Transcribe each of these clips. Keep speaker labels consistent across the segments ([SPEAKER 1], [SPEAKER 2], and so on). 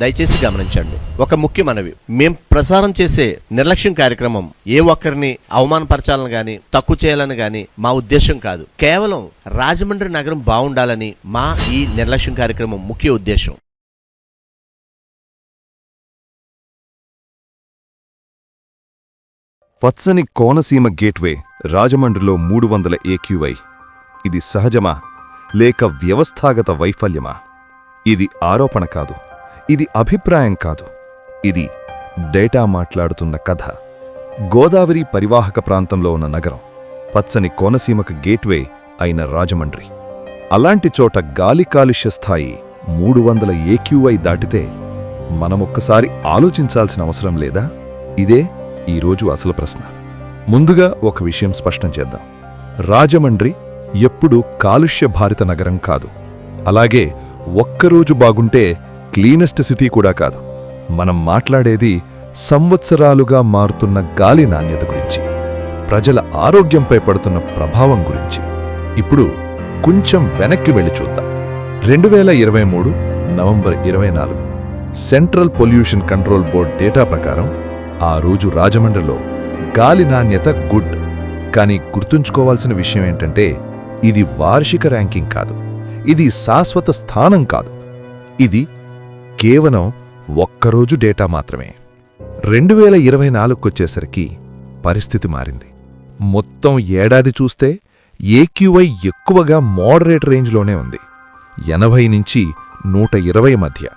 [SPEAKER 1] దయచేసి గమనించండి. ఒక ముఖ్య మనవి. మేం ప్రసారం చేసే నిర్లక్ష్యం కార్యక్రమం ఏ ఒక్కరిని అవమానపరచాలని గాని తక్కువ చేయాలని గాని మా ఉద్దేశం కాదు. కేవలం రాజమండ్రి నగరం బాగుండాలని మా ఈ నిర్లక్ష్యం కార్యక్రమం ముఖ్య ఉద్దేశం.
[SPEAKER 2] పచ్చని కోనసీమ గేట్వే రాజమండ్రిలో మూడు వందల ఏక్యూఐ ఇది సహజమా? లేక వ్యవస్థాగత వైఫల్యమా? ఇది ఆరోపణ కాదు. ఇది అభిప్రాయం కాదు. ఇది డేటా మాట్లాడుతున్న కథ. గోదావరి పరివాహక ప్రాంతంలో ఉన్న నగరం పచ్చని కోనసీమకు గేట్వే అయిన రాజమండ్రి. అలాంటి చోట గాలి కాలుష్య స్థాయి మూడు వందల ఏక్యూఐ దాటితే మనమొక్కసారి ఆలోచించాల్సిన అవసరం లేదా? ఇదే ఈరోజు అసలు ప్రశ్న. ముందుగా ఒక విషయం స్పష్టం చేద్దాం. రాజమండ్రి ఎప్పుడూ కాలుష్య భారిత నగరం కాదు. అలాగే ఒక్కరోజు బాగుంటే క్లీనెస్ట్ సిటీ కూడా కాదు. మనం మాట్లాడేది సంవత్సరాలుగా మారుతున్న గాలి నాణ్యత గురించి ప్రజల ఆరోగ్యంపై పడుతున్న ప్రభావం గురించి. ఇప్పుడు కొంచెం వెనక్కి వెళ్ళి చూద్దాం. రెండు వేల ఇరవై మూడు నవంబర్ ఇరవై నాలుగు central pollution control board data ప్రకారం ఆ రోజు రాజమండ్రిలో గాలి నాణ్యత గుడ్. కానీ గుర్తుంచుకోవాల్సిన విషయం ఏంటంటే ఇది వార్షిక ర్యాంకింగ్ కాదు. ఇది శాశ్వత స్థానం కాదు. ఇది కేవలం ఒక్కరోజు డేటా మాత్రమే. రెండు వేల ఇరవై నాలుగుకొచ్చేసరికి పరిస్థితి మారింది. మొత్తం ఏడాది చూస్తే ఏక్యూఐ ఎక్కువగా మోడరేట్ రేంజ్లోనే ఉంది. ఎనభై నుంచి నూట ఇరవై మధ్య.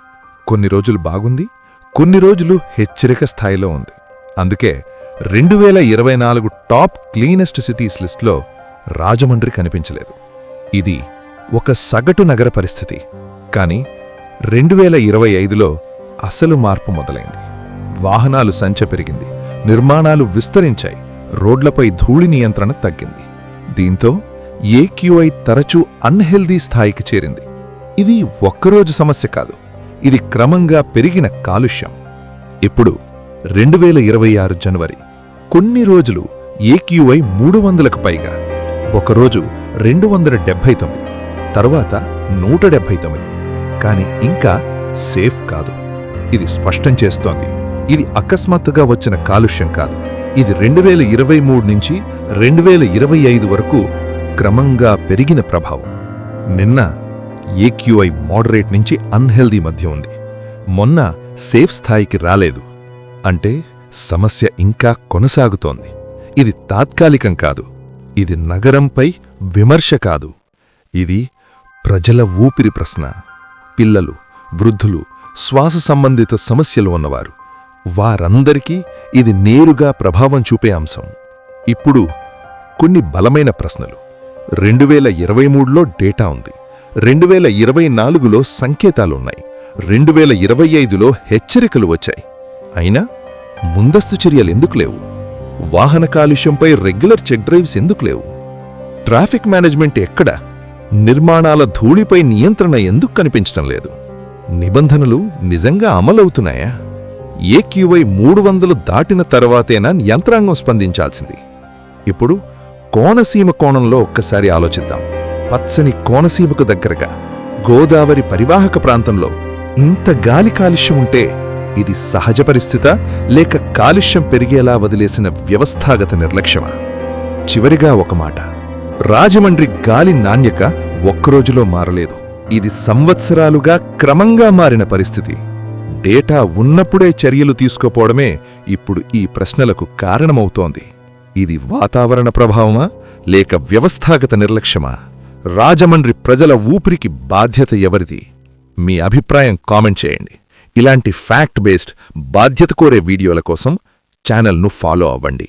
[SPEAKER 2] కొన్ని రోజులు బాగుంది కొన్ని రోజులు హెచ్చరిక స్థాయిలో ఉంది. అందుకే రెండు వేల ఇరవై నాలుగు టాప్ క్లీనెస్ట్ సిటీస్ లిస్ట్లో రాజమండ్రి కనిపించలేదు. ఇది ఒక సగటు నగర పరిస్థితి. కానీ రెండు వేల ఇరవై ఐదులో అసలు మార్పు మొదలైంది. వాహనాలు సంఖ్య పెరిగింది. నిర్మాణాలు విస్తరించాయి. రోడ్లపై ధూళి నియంత్రణ తగ్గింది. దీంతో ఏక్యూఐ తరచూ అన్హెల్దీ స్థాయికి చేరింది. ఇది ఒక్కరోజు సమస్య కాదు. ఇది క్రమంగా పెరిగిన కాలుష్యం. ఇప్పుడు రెండు వేల ఇరవై ఆరు జనవరి. కొన్ని రోజులు ఏక్యూఐ మూడు వందలకు పైగా. ఒకరోజు రెండు వందల డెబ్భై తొమ్మిది. తరువాత నూట డెబ్భై తొమ్మిది. కానీ ఇంకా సేఫ్ కాదు. ఇది స్పష్టం చేస్తోంది. ఇది అకస్మాత్తుగా వచ్చిన కాలుష్యం కాదు. ఇది రెండు వేల ఇరవై మూడు నుంచి రెండు వేల ఇరవై ఐదు వరకు క్రమంగా పెరిగిన ప్రభావం. నిన్న ఏక్యూఐ మోడరేట్ నుంచి అన్హెల్దీ మధ్య ఉంది. మొన్న సేఫ్ స్థాయికి రాలేదు. అంటే సమస్య ఇంకా కొనసాగుతోంది. ఇది తాత్కాలికం కాదు. ఇది నగరంపై విమర్శ కాదు. ఇది ప్రజల ఊపిరి ప్రశ్న. పిల్లలు వృద్ధులు శ్వాస సంబంధిత సమస్యలు ఉన్నవారు. వారందరికీ ఇది నేరుగా ప్రభావం చూపే అంశం. ఇప్పుడు కొన్ని బలమైన ప్రశ్నలు. రెండు వేల ఇరవై మూడులో డేటా ఉంది. రెండు వేల ఇరవై నాలుగులో సంకేతాలున్నాయి. రెండు వేల ఇరవై ఐదులో హెచ్చరికలు వచ్చాయి. అయినా ముందస్తు చర్యలు ఎందుకు లేవు? వాహన కాలుష్యంపై రెగ్యులర్ చెక్ డ్రైవ్స్ ఎందుకు లేవు? ట్రాఫిక్ మేనేజ్మెంట్ ఎక్కడ? నిర్మాణాల ధూళిపై నియంత్రణ ఎందుకు కనిపించడం లేదు? నిబంధనలు నిజంగా అమలవుతున్నాయా? ఏక్యూవై మూడు వందలు దాటిన తర్వాతేనా యంత్రాంగం స్పందించాల్సింది? ఇప్పుడు కోనసీమ కోణంలో ఒక్కసారి ఆలోచిద్దాం. పచ్చని కోనసీమకు దగ్గరగా గోదావరి పరివాహక ప్రాంతంలో ఇంత గాలి కాలుష్యం ఉంటే ఇది సహజ పరిస్థిత? లేక కాలుష్యం పెరిగేలా వదిలేసిన వ్యవస్థాగత నిర్లక్ష్యమా? చివరిగా ఒక మాట. రాజమండ్రి గాలి నాణ్యక ఒక్కరోజులో మారలేదు. ఇది సంవత్సరాలుగా క్రమంగా మారిన పరిస్థితి. డేటా ఉన్నప్పుడే చర్యలు తీసుకోపోవడమే ఇప్పుడు ఈ ప్రశ్నలకు కారణమవుతోంది. ఇది వాతావరణ ప్రభావమా? లేక వ్యవస్థాగత నిర్లక్ష్యమా? రాజమండ్రి ప్రజల ఊపిరికి బాధ్యత ఎవరిది? మీ అభిప్రాయం కామెంట్ చేయండి. ఇలాంటి ఫ్యాక్ట్ బేస్డ్ బాధ్యత కోరే వీడియోల కోసం ఛానల్ను ఫాలో అవ్వండి.